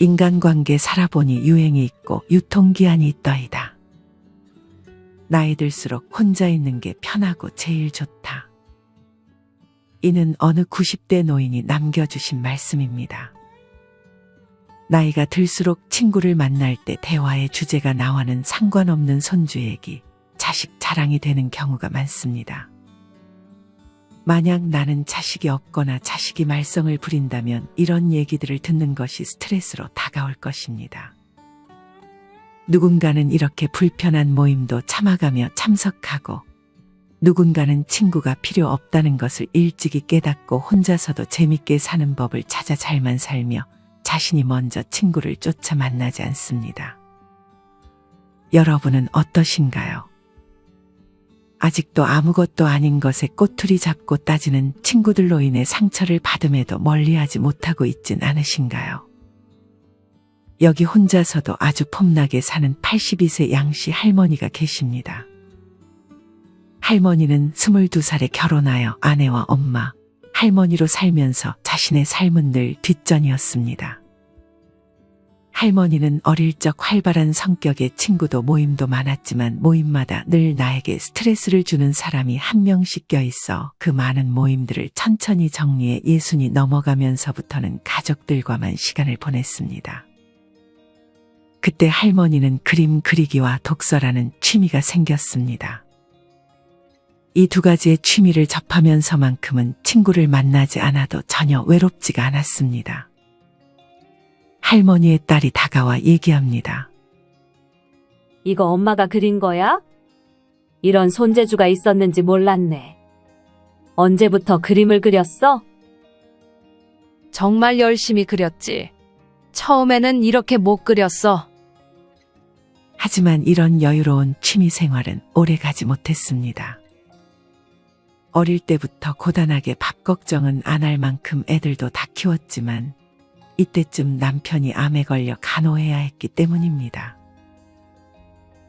인간관계 살아보니 유행이 있고 유통기한이 있더이다. 나이 들수록 혼자 있는 게 편하고 제일 좋다. 이는 어느 90대 노인이 남겨주신 말씀입니다. 나이가 들수록 친구를 만날 때 대화의 주제가 나와는 상관없는 손주 얘기, 자식 자랑이 되는 경우가 많습니다. 만약 나는 자식이 없거나 자식이 말썽을 부린다면 이런 얘기들을 듣는 것이 스트레스로 다가올 것입니다. 누군가는 이렇게 불편한 모임도 참아가며 참석하고 누군가는 친구가 필요 없다는 것을 일찍이 깨닫고 혼자서도 재밌게 사는 법을 찾아 잘만 살며 자신이 먼저 친구를 쫓아 만나지 않습니다. 여러분은 어떠신가요? 아직도 아무것도 아닌 것에 꼬투리 잡고 따지는 친구들로 인해 상처를 받음에도 멀리하지 못하고 있진 않으신가요? 여기 혼자서도 아주 폼나게 사는 82세 양씨 할머니가 계십니다. 할머니는 22살에 결혼하여 아내와 엄마, 할머니로 살면서 자신의 삶은 늘 뒷전이었습니다. 할머니는 어릴 적 활발한 성격의 친구도 모임도 많았지만 모임마다 늘 나에게 스트레스를 주는 사람이 한 명씩 껴있어 그 많은 모임들을 천천히 정리해 예순이 넘어가면서부터는 가족들과만 시간을 보냈습니다. 그때 할머니는 그림 그리기와 독서라는 취미가 생겼습니다. 이 두 가지의 취미를 접하면서만큼은 친구를 만나지 않아도 전혀 외롭지가 않았습니다. 할머니의 딸이 다가와 얘기합니다. 이거 엄마가 그린 거야? 이런 손재주가 있었는지 몰랐네. 언제부터 그림을 그렸어? 정말 열심히 그렸지. 처음에는 이렇게 못 그렸어. 하지만 이런 여유로운 취미 생활은 오래 가지 못했습니다. 어릴 때부터 고단하게 밥 걱정은 안 할 만큼 애들도 다 키웠지만 이때쯤 남편이 암에 걸려 간호해야 했기 때문입니다.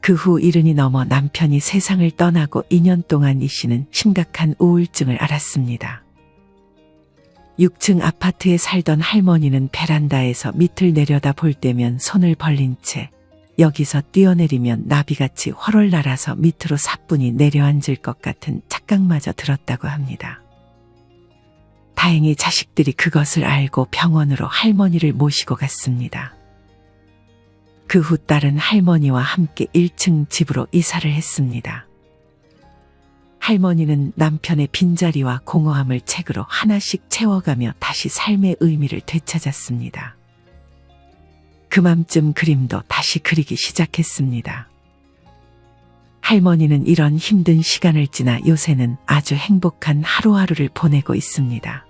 그 후 이른이 넘어 남편이 세상을 떠나고 2년 동안 이 씨는 심각한 우울증을 앓았습니다. 6층 아파트에 살던 할머니는 베란다에서 밑을 내려다 볼 때면 손을 벌린 채 여기서 뛰어내리면 나비같이 활월 날아서 밑으로 사뿐히 내려앉을 것 같은 착각마저 들었다고 합니다. 다행히 자식들이 그것을 알고 병원으로 할머니를 모시고 갔습니다. 그 후 딸은 할머니와 함께 1층 집으로 이사를 했습니다. 할머니는 남편의 빈자리와 공허함을 책으로 하나씩 채워가며 다시 삶의 의미를 되찾았습니다. 그맘쯤 그림도 다시 그리기 시작했습니다. 할머니는 이런 힘든 시간을 지나 요새는 아주 행복한 하루하루를 보내고 있습니다.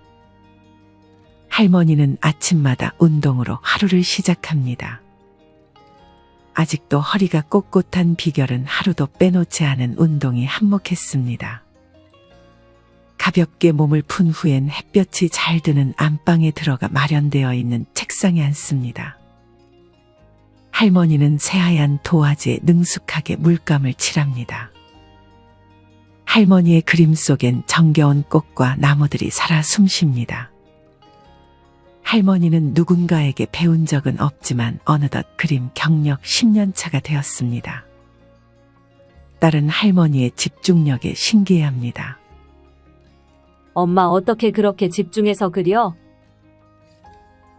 할머니는 아침마다 운동으로 하루를 시작합니다. 아직도 허리가 꼿꼿한 비결은 하루도 빼놓지 않은 운동이 한몫했습니다. 가볍게 몸을 푼 후엔 햇볕이 잘 드는 안방에 들어가 마련되어 있는 책상에 앉습니다. 할머니는 새하얀 도화지에 능숙하게 물감을 칠합니다. 할머니의 그림 속엔 정겨운 꽃과 나무들이 살아 숨쉽니다. 할머니는 누군가에게 배운 적은 없지만 어느덧 그림 경력 10년 차가 되었습니다. 딸은 할머니의 집중력에 신기해합니다. 엄마 어떻게 그렇게 집중해서 그려?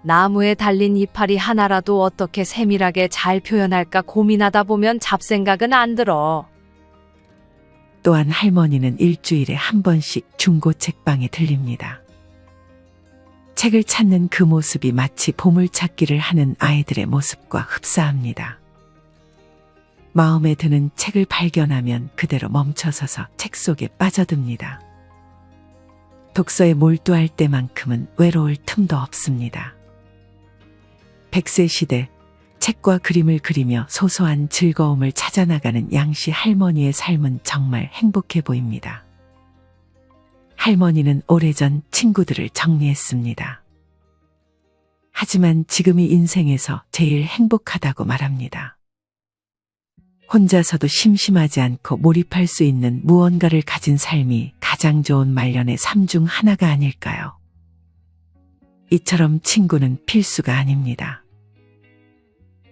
나무에 달린 이파리 하나라도 어떻게 세밀하게 잘 표현할까 고민하다 보면 잡생각은 안 들어. 또한 할머니는 일주일에 한 번씩 중고 책방에 들립니다. 책을 찾는 그 모습이 마치 보물찾기를 하는 아이들의 모습과 흡사합니다. 마음에 드는 책을 발견하면 그대로 멈춰서서 책 속에 빠져듭니다. 독서에 몰두할 때만큼은 외로울 틈도 없습니다. 백세 시대 책과 그림을 그리며 소소한 즐거움을 찾아나가는 양씨 할머니의 삶은 정말 행복해 보입니다. 할머니는 오래전 친구들을 정리했습니다. 하지만 지금이 인생에서 제일 행복하다고 말합니다. 혼자서도 심심하지 않고 몰입할 수 있는 무언가를 가진 삶이 가장 좋은 말년의 삶 중 하나가 아닐까요? 이처럼 친구는 필수가 아닙니다.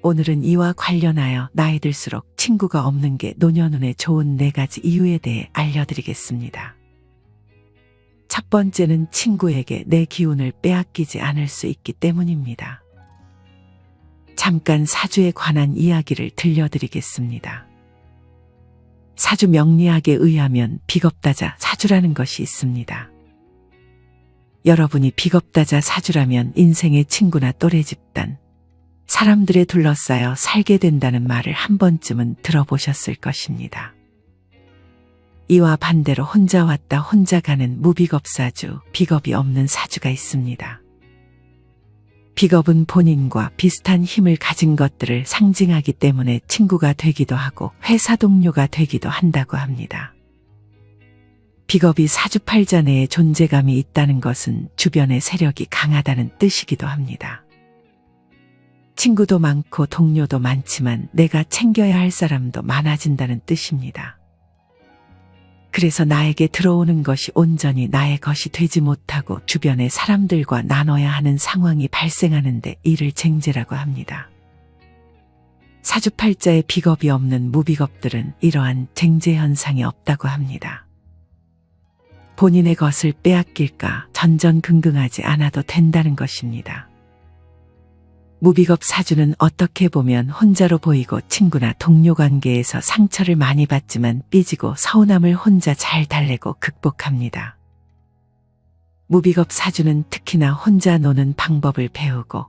오늘은 이와 관련하여 나이 들수록 친구가 없는 게 노년운에 좋은 네 가지 이유에 대해 알려드리겠습니다. 첫 번째는 친구에게 내 기운을 빼앗기지 않을 수 있기 때문입니다. 잠깐 사주에 관한 이야기를 들려드리겠습니다. 사주 명리학에 의하면 비겁다자 사주라는 것이 있습니다. 여러분이 비겁다자 사주라면 인생의 친구나 또래 집단, 사람들에 둘러싸여 살게 된다는 말을 한 번쯤은 들어보셨을 것입니다. 이와 반대로 혼자 왔다 혼자 가는 무비겁 사주, 비겁이 없는 사주가 있습니다. 비겁은 본인과 비슷한 힘을 가진 것들을 상징하기 때문에 친구가 되기도 하고 회사 동료가 되기도 한다고 합니다. 비겁이 사주팔자 내에 존재감이 있다는 것은 주변의 세력이 강하다는 뜻이기도 합니다. 친구도 많고 동료도 많지만 내가 챙겨야 할 사람도 많아진다는 뜻입니다. 그래서 나에게 들어오는 것이 온전히 나의 것이 되지 못하고 주변의 사람들과 나눠야 하는 상황이 발생하는데 이를 쟁제라고 합니다. 사주팔자에 비겁이 없는 무비겁들은 이러한 쟁제 현상이 없다고 합니다. 본인의 것을 빼앗길까 전전긍긍하지 않아도 된다는 것입니다. 무비겁 사주는 어떻게 보면 혼자로 보이고 친구나 동료 관계에서 상처를 많이 받지만 삐지고 서운함을 혼자 잘 달래고 극복합니다. 무비겁 사주는 특히나 혼자 노는 방법을 배우고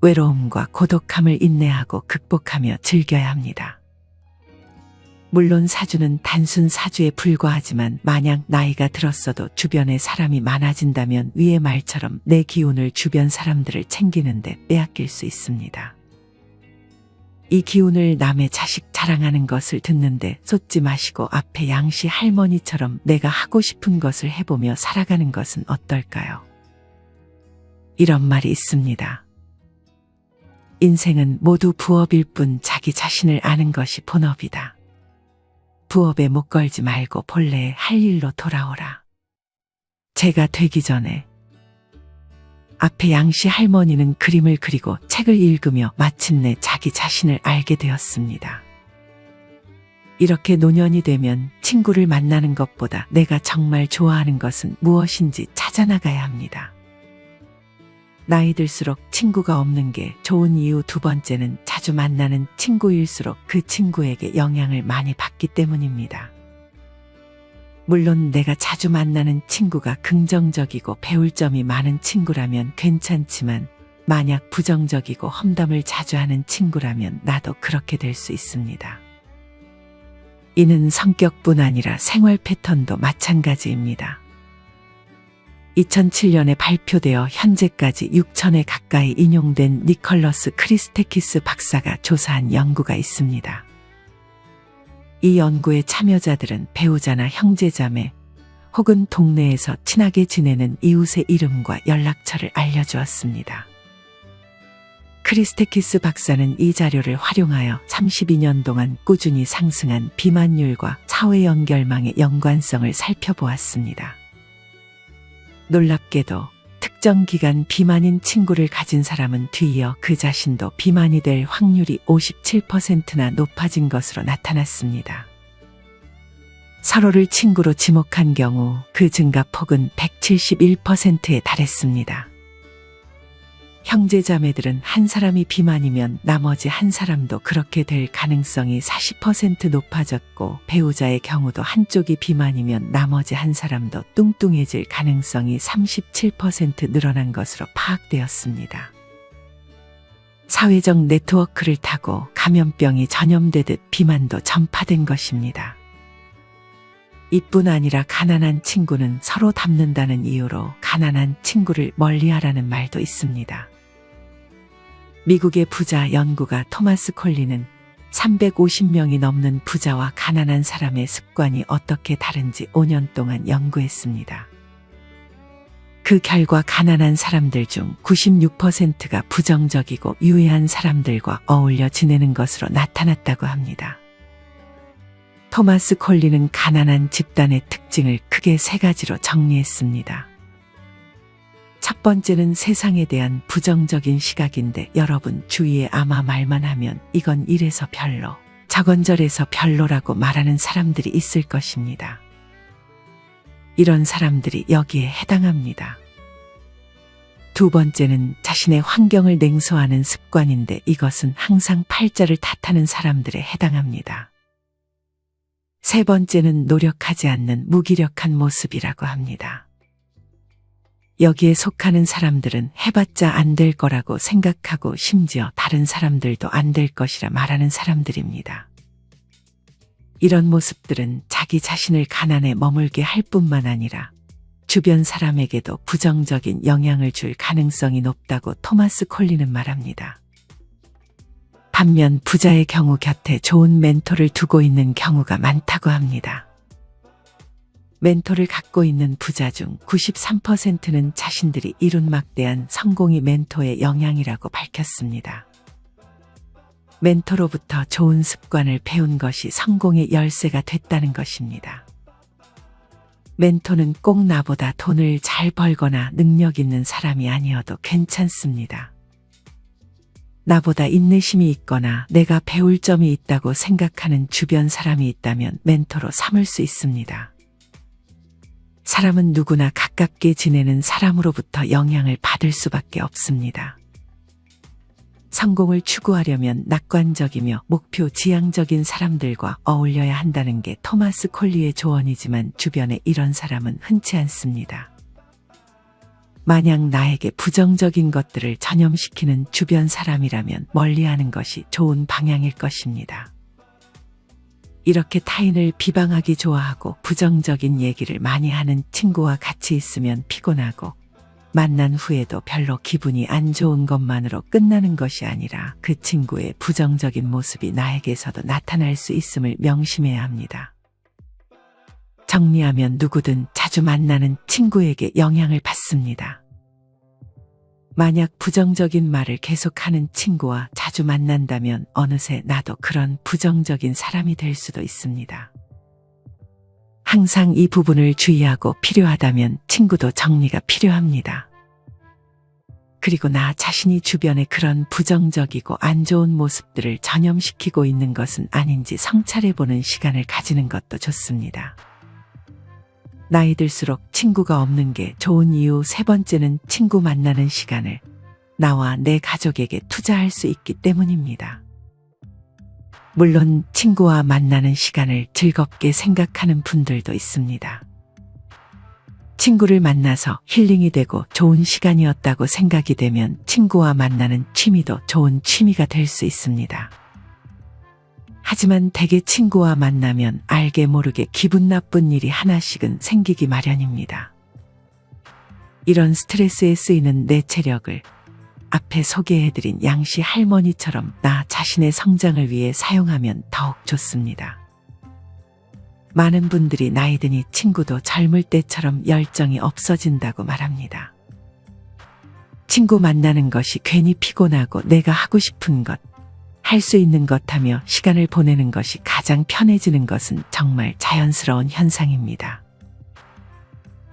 외로움과 고독함을 인내하고 극복하며 즐겨야 합니다. 물론 사주는 단순 사주에 불과하지만 만약 나이가 들었어도 주변에 사람이 많아진다면 위의 말처럼 내 기운을 주변 사람들을 챙기는데 빼앗길 수 있습니다. 이 기운을 남의 자식 자랑하는 것을 듣는데 쏟지 마시고 앞에 양씨 할머니처럼 내가 하고 싶은 것을 해보며 살아가는 것은 어떨까요? 이런 말이 있습니다. 인생은 모두 부업일 뿐 자기 자신을 아는 것이 본업이다. 부업에 못 걸지 말고 본래 할 일로 돌아오라. 제가 되기 전에 앞에 양씨 할머니는 그림을 그리고 책을 읽으며 마침내 자기 자신을 알게 되었습니다. 이렇게 노년이 되면 친구를 만나는 것보다 내가 정말 좋아하는 것은 무엇인지 찾아나가야 합니다. 나이 들수록 친구가 없는 게 좋은 이유 두 번째는 자주 만나는 친구일수록 그 친구에게 영향을 많이 받기 때문입니다. 물론 내가 자주 만나는 친구가 긍정적이고 배울 점이 많은 친구라면 괜찮지만 만약 부정적이고 험담을 자주 하는 친구라면 나도 그렇게 될 수 있습니다. 이는 성격뿐 아니라 생활 패턴도 마찬가지입니다. 2007년에 발표되어 현재까지 6천에 가까이 인용된 니컬러스 크리스테키스 박사가 조사한 연구가 있습니다. 이 연구의 참여자들은 배우자나 형제자매 혹은 동네에서 친하게 지내는 이웃의 이름과 연락처를 알려주었습니다. 크리스테키스 박사는 이 자료를 활용하여 32년 동안 꾸준히 상승한 비만율과 사회 연결망의 연관성을 살펴보았습니다. 놀랍게도 특정 기간 비만인 친구를 가진 사람은 뒤이어 그 자신도 비만이 될 확률이 57%나 높아진 것으로 나타났습니다. 서로를 친구로 지목한 경우 그 증가폭은 171%에 달했습니다. 형제자매들은 한 사람이 비만이면 나머지 한 사람도 그렇게 될 가능성이 40% 높아졌고 배우자의 경우도 한쪽이 비만이면 나머지 한 사람도 뚱뚱해질 가능성이 37% 늘어난 것으로 파악되었습니다. 사회적 네트워크를 타고 감염병이 전염되듯 비만도 전파된 것입니다. 이뿐 아니라 가난한 친구는 서로 닮는다는 이유로 가난한 친구를 멀리하라는 말도 있습니다. 미국의 부자 연구가 토마스 콜리는 350명이 넘는 부자와 가난한 사람의 습관이 어떻게 다른지 5년 동안 연구했습니다. 그 결과 가난한 사람들 중 96%가 부정적이고 유해한 사람들과 어울려 지내는 것으로 나타났다고 합니다. 토마스 콜리는 가난한 집단의 특징을 크게 세 가지로 정리했습니다. 첫 번째는 세상에 대한 부정적인 시각인데 여러분 주위에 아마 말만 하면 이건 이래서 별로, 저건 저래서 별로라고 말하는 사람들이 있을 것입니다. 이런 사람들이 여기에 해당합니다. 두 번째는 자신의 환경을 냉소하는 습관인데 이것은 항상 팔자를 탓하는 사람들에 해당합니다. 세 번째는 노력하지 않는 무기력한 모습이라고 합니다. 여기에 속하는 사람들은 해봤자 안 될 거라고 생각하고 심지어 다른 사람들도 안 될 것이라 말하는 사람들입니다. 이런 모습들은 자기 자신을 가난에 머물게 할 뿐만 아니라 주변 사람에게도 부정적인 영향을 줄 가능성이 높다고 토마스 콜리는 말합니다. 반면 부자의 경우 곁에 좋은 멘토를 두고 있는 경우가 많다고 합니다. 멘토를 갖고 있는 부자 중 93%는 자신들이 이룬 막대한 성공이 멘토의 영향이라고 밝혔습니다. 멘토로부터 좋은 습관을 배운 것이 성공의 열쇠가 됐다는 것입니다. 멘토는 꼭 나보다 돈을 잘 벌거나 능력 있는 사람이 아니어도 괜찮습니다. 나보다 인내심이 있거나 내가 배울 점이 있다고 생각하는 주변 사람이 있다면 멘토로 삼을 수 있습니다. 사람은 누구나 가깝게 지내는 사람으로부터 영향을 받을 수밖에 없습니다. 성공을 추구하려면 낙관적이며 목표 지향적인 사람들과 어울려야 한다는 게 토마스 콜리의 조언이지만 주변에 이런 사람은 흔치 않습니다. 만약 나에게 부정적인 것들을 전염시키는 주변 사람이라면 멀리하는 것이 좋은 방향일 것입니다. 이렇게 타인을 비방하기 좋아하고 부정적인 얘기를 많이 하는 친구와 같이 있으면 피곤하고 만난 후에도 별로 기분이 안 좋은 것만으로 끝나는 것이 아니라 그 친구의 부정적인 모습이 나에게서도 나타날 수 있음을 명심해야 합니다. 정리하면 누구든 자주 만나는 친구에게 영향을 받습니다. 만약 부정적인 말을 계속하는 친구와 자주 만난다면 어느새 나도 그런 부정적인 사람이 될 수도 있습니다. 항상 이 부분을 주의하고 필요하다면 친구도 정리가 필요합니다. 그리고 나 자신이 주변에 그런 부정적이고 안 좋은 모습들을 전염시키고 있는 것은 아닌지 성찰해보는 시간을 가지는 것도 좋습니다. 나이 들수록 친구가 없는 게 좋은 이유 세 번째는 친구 만나는 시간을 나와 내 가족에게 투자할 수 있기 때문입니다. 물론 친구와 만나는 시간을 즐겁게 생각하는 분들도 있습니다. 친구를 만나서 힐링이 되고 좋은 시간이었다고 생각이 되면 친구와 만나는 취미도 좋은 취미가 될 수 있습니다. 하지만 대개 친구와 만나면 알게 모르게 기분 나쁜 일이 하나씩은 생기기 마련입니다. 이런 스트레스에 쓰이는 내 체력을 앞에 소개해드린 양씨 할머니처럼 나 자신의 성장을 위해 사용하면 더욱 좋습니다. 많은 분들이 나이 드니 친구도 젊을 때처럼 열정이 없어진다고 말합니다. 친구 만나는 것이 괜히 피곤하고 내가 하고 싶은 것, 할 수 있는 것 하며 시간을 보내는 것이 가장 편해지는 것은 정말 자연스러운 현상입니다.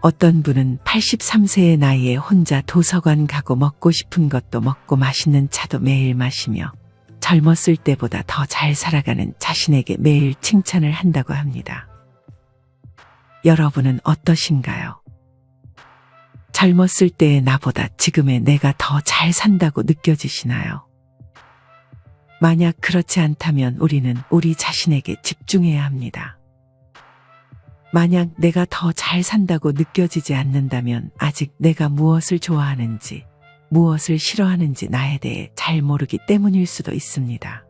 어떤 분은 83세의 나이에 혼자 도서관 가고 먹고 싶은 것도 먹고 맛있는 차도 매일 마시며 젊었을 때보다 더 잘 살아가는 자신에게 매일 칭찬을 한다고 합니다. 여러분은 어떠신가요? 젊었을 때의 나보다 지금의 내가 더 잘 산다고 느껴지시나요? 만약 그렇지 않다면 우리는 우리 자신에게 집중해야 합니다. 만약 내가 더 잘 산다고 느껴지지 않는다면 아직 내가 무엇을 좋아하는지, 무엇을 싫어하는지 나에 대해 잘 모르기 때문일 수도 있습니다.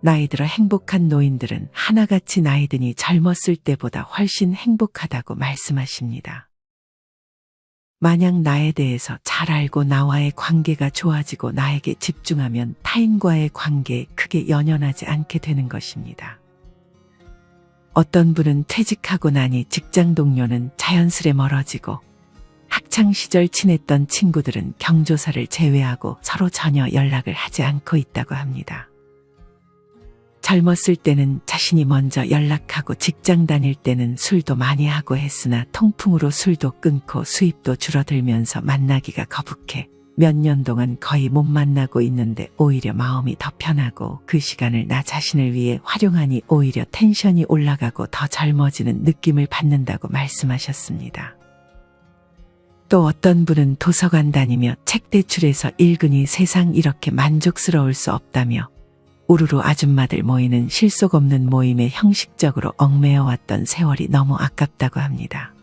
나이 들어 행복한 노인들은 하나같이 나이 드니 젊었을 때보다 훨씬 행복하다고 말씀하십니다. 만약 나에 대해서 잘 알고 나와의 관계가 좋아지고 나에게 집중하면 타인과의 관계에 크게 연연하지 않게 되는 것입니다. 어떤 분은 퇴직하고 나니 직장 동료는 자연스레 멀어지고 학창 시절 친했던 친구들은 경조사를 제외하고 서로 전혀 연락을 하지 않고 있다고 합니다. 젊었을 때는 자신이 먼저 연락하고 직장 다닐 때는 술도 많이 하고 했으나 통풍으로 술도 끊고 수입도 줄어들면서 만나기가 거북해 몇 년 동안 거의 못 만나고 있는데 오히려 마음이 더 편하고 그 시간을 나 자신을 위해 활용하니 오히려 텐션이 올라가고 더 젊어지는 느낌을 받는다고 말씀하셨습니다. 또 어떤 분은 도서관 다니며 책 대출해서 읽으니 세상 이렇게 만족스러울 수 없다며 우르르 아줌마들 모이는 실속 없는 모임에 형식적으로 얽매여 왔던 세월이 너무 아깝다고 합니다.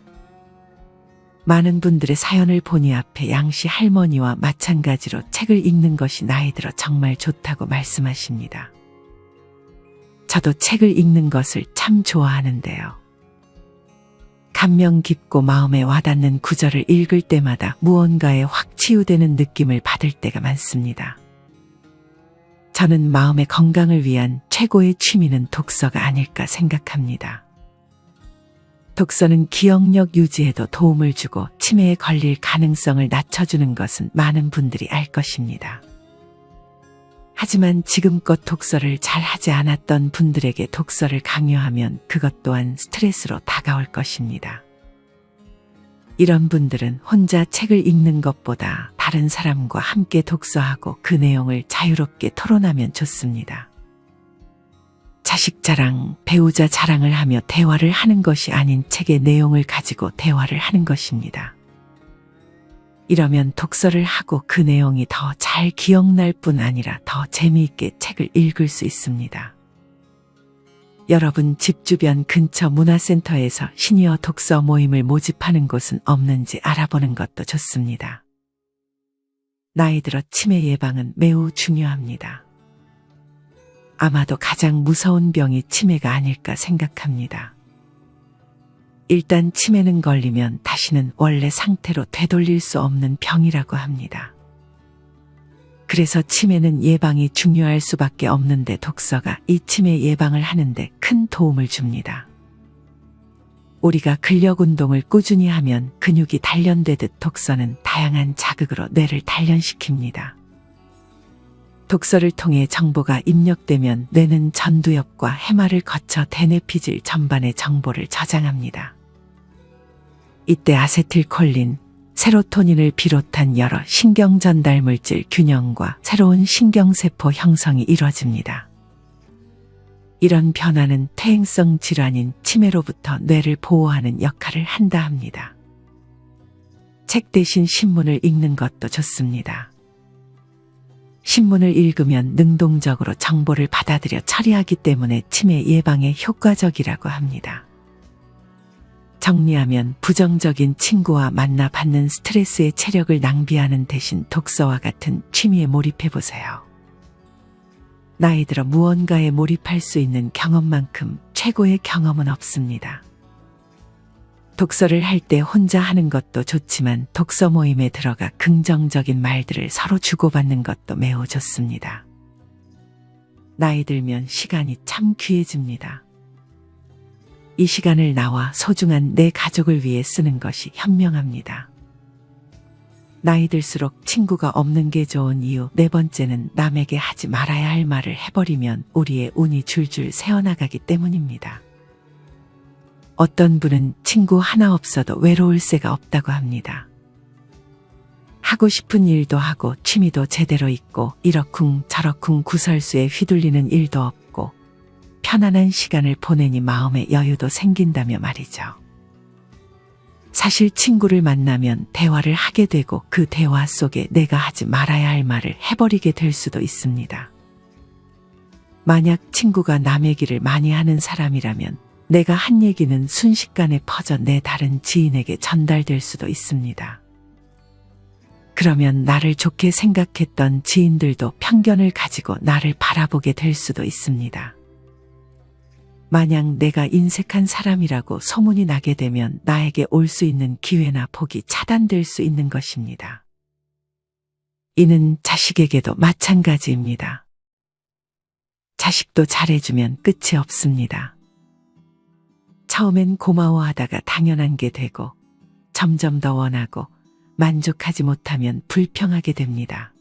많은 분들의 사연을 보니 앞에 양씨 할머니와 마찬가지로 책을 읽는 것이 나이 들어 정말 좋다고 말씀하십니다. 저도 책을 읽는 것을 참 좋아하는데요. 감명 깊고 마음에 와닿는 구절을 읽을 때마다 무언가에 확 치유되는 느낌을 받을 때가 많습니다. 저는 마음의 건강을 위한 최고의 취미는 독서가 아닐까 생각합니다. 독서는 기억력 유지에도 도움을 주고 치매에 걸릴 가능성을 낮춰주는 것은 많은 분들이 알 것입니다. 하지만 지금껏 독서를 잘 하지 않았던 분들에게 독서를 강요하면 그것 또한 스트레스로 다가올 것입니다. 이런 분들은 혼자 책을 읽는 것보다 다른 사람과 함께 독서하고 그 내용을 자유롭게 토론하면 좋습니다. 자식 자랑, 배우자 자랑을 하며 대화를 하는 것이 아닌 책의 내용을 가지고 대화를 하는 것입니다. 이러면 독서를 하고 그 내용이 더 잘 기억날 뿐 아니라 더 재미있게 책을 읽을 수 있습니다. 여러분 집 주변 근처 문화센터에서 시니어 독서 모임을 모집하는 곳은 없는지 알아보는 것도 좋습니다. 나이 들어 치매 예방은 매우 중요합니다. 아마도 가장 무서운 병이 치매가 아닐까 생각합니다. 일단 치매는 걸리면 다시는 원래 상태로 되돌릴 수 없는 병이라고 합니다. 그래서 치매는 예방이 중요할 수밖에 없는데 독서가 이 치매 예방을 하는데 큰 도움을 줍니다. 우리가 근력 운동을 꾸준히 하면 근육이 단련되듯 독서는 다양한 자극으로 뇌를 단련시킵니다. 독서를 통해 정보가 입력되면 뇌는 전두엽과 해마를 거쳐 대뇌피질 전반의 정보를 저장합니다. 이때 아세틸콜린, 세로토닌을 비롯한 여러 신경 전달 물질 균형과 새로운 신경세포 형성이 이루어집니다. 이런 변화는 퇴행성 질환인 치매로부터 뇌를 보호하는 역할을 한다 합니다. 책 대신 신문을 읽는 것도 좋습니다. 신문을 읽으면 능동적으로 정보를 받아들여 처리하기 때문에 치매 예방에 효과적이라고 합니다. 정리하면 부정적인 친구와 만나 받는 스트레스의 체력을 낭비하는 대신 독서와 같은 취미에 몰입해 보세요. 나이 들어 무언가에 몰입할 수 있는 경험만큼 최고의 경험은 없습니다. 독서를 할 때 혼자 하는 것도 좋지만 독서 모임에 들어가 긍정적인 말들을 서로 주고받는 것도 매우 좋습니다. 나이 들면 시간이 참 귀해집니다. 이 시간을 나와 소중한 내 가족을 위해 쓰는 것이 현명합니다. 나이 들수록 친구가 없는 게 좋은 이유 네 번째는 남에게 하지 말아야 할 말을 해버리면 우리의 운이 줄줄 새어나가기 때문입니다. 어떤 분은 친구 하나 없어도 외로울 새가 없다고 합니다. 하고 싶은 일도 하고 취미도 제대로 있고 이러쿵 저러쿵 구설수에 휘둘리는 일도 없고 편안한 시간을 보내니 마음의 여유도 생긴다며 말이죠. 사실 친구를 만나면 대화를 하게 되고 그 대화 속에 내가 하지 말아야 할 말을 해버리게 될 수도 있습니다. 만약 친구가 남의 길을 많이 하는 사람이라면 내가 한 얘기는 순식간에 퍼져 내 다른 지인에게 전달될 수도 있습니다. 그러면 나를 좋게 생각했던 지인들도 편견을 가지고 나를 바라보게 될 수도 있습니다. 만약 내가 인색한 사람이라고 소문이 나게 되면 나에게 올 수 있는 기회나 복이 차단될 수 있는 것입니다. 이는 자식에게도 마찬가지입니다. 자식도 잘해주면 끝이 없습니다. 처음엔 고마워하다가 당연한 게 되고 점점 더 원하고 만족하지 못하면 불평하게 됩니다.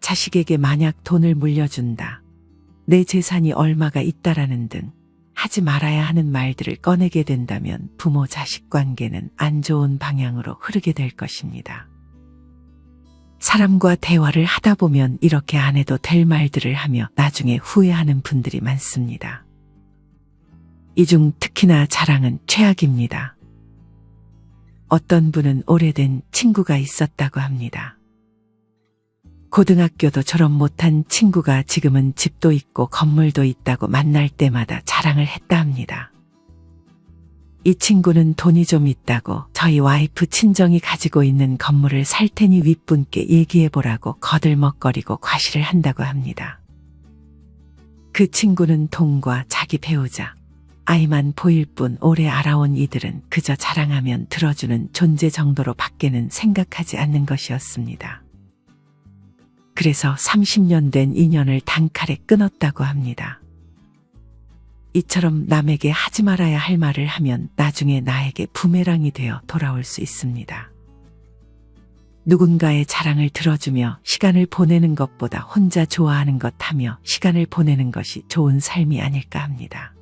자식에게 만약 돈을 물려준다. 내 재산이 얼마가 있다라는 등 하지 말아야 하는 말들을 꺼내게 된다면 부모 자식 관계는 안 좋은 방향으로 흐르게 될 것입니다. 사람과 대화를 하다 보면 이렇게 안 해도 될 말들을 하며 나중에 후회하는 분들이 많습니다. 이 중 특히나 자랑은 최악입니다. 어떤 분은 오래된 친구가 있었다고 합니다. 고등학교도 졸업 못한 친구가 지금은 집도 있고 건물도 있다고 만날 때마다 자랑을 했다 합니다. 이 친구는 돈이 좀 있다고 저희 와이프 친정이 가지고 있는 건물을 살 테니 윗분께 얘기해 보라고 거들먹거리고 과시를 한다고 합니다. 그 친구는 돈과 자기 배우자, 아이만 보일 뿐 오래 알아온 이들은 그저 자랑하면 들어주는 존재 정도로 밖에는 생각하지 않는 것이었습니다. 그래서 30년 된 인연을 단칼에 끊었다고 합니다. 이처럼 남에게 하지 말아야 할 말을 하면 나중에 나에게 부메랑이 되어 돌아올 수 있습니다. 누군가의 자랑을 들어주며 시간을 보내는 것보다 혼자 좋아하는 것 하며 시간을 보내는 것이 좋은 삶이 아닐까 합니다.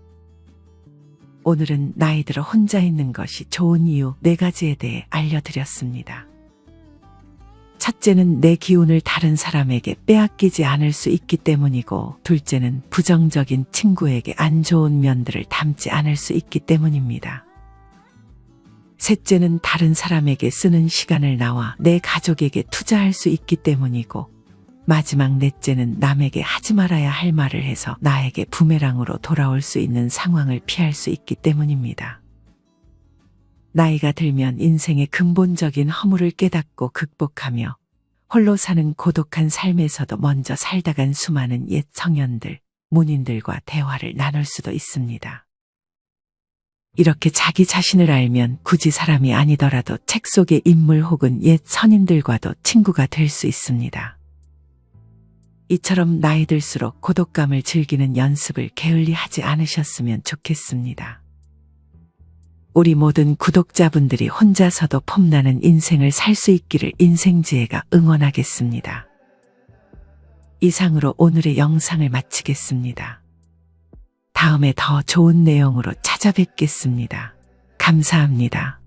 오늘은 나이 들어 혼자 있는 것이 좋은 이유 네 가지에 대해 알려드렸습니다. 첫째는 내 기운을 다른 사람에게 빼앗기지 않을 수 있기 때문이고, 둘째는 부정적인 친구에게 안 좋은 면들을 담지 않을 수 있기 때문입니다. 셋째는 다른 사람에게 쓰는 시간을 나와 내 가족에게 투자할 수 있기 때문이고, 마지막 넷째는 남에게 하지 말아야 할 말을 해서 나에게 부메랑으로 돌아올 수 있는 상황을 피할 수 있기 때문입니다. 나이가 들면 인생의 근본적인 허물을 깨닫고 극복하며 홀로 사는 고독한 삶에서도 먼저 살다 간 수많은 옛 청년들, 문인들과 대화를 나눌 수도 있습니다. 이렇게 자기 자신을 알면 굳이 사람이 아니더라도 책 속의 인물 혹은 옛 선인들과도 친구가 될 수 있습니다. 이처럼 나이 들수록 고독감을 즐기는 연습을 게을리 하지 않으셨으면 좋겠습니다. 우리 모든 구독자분들이 혼자서도 폼나는 인생을 살 수 있기를 인생지혜가 응원하겠습니다. 이상으로 오늘의 영상을 마치겠습니다. 다음에 더 좋은 내용으로 찾아뵙겠습니다. 감사합니다.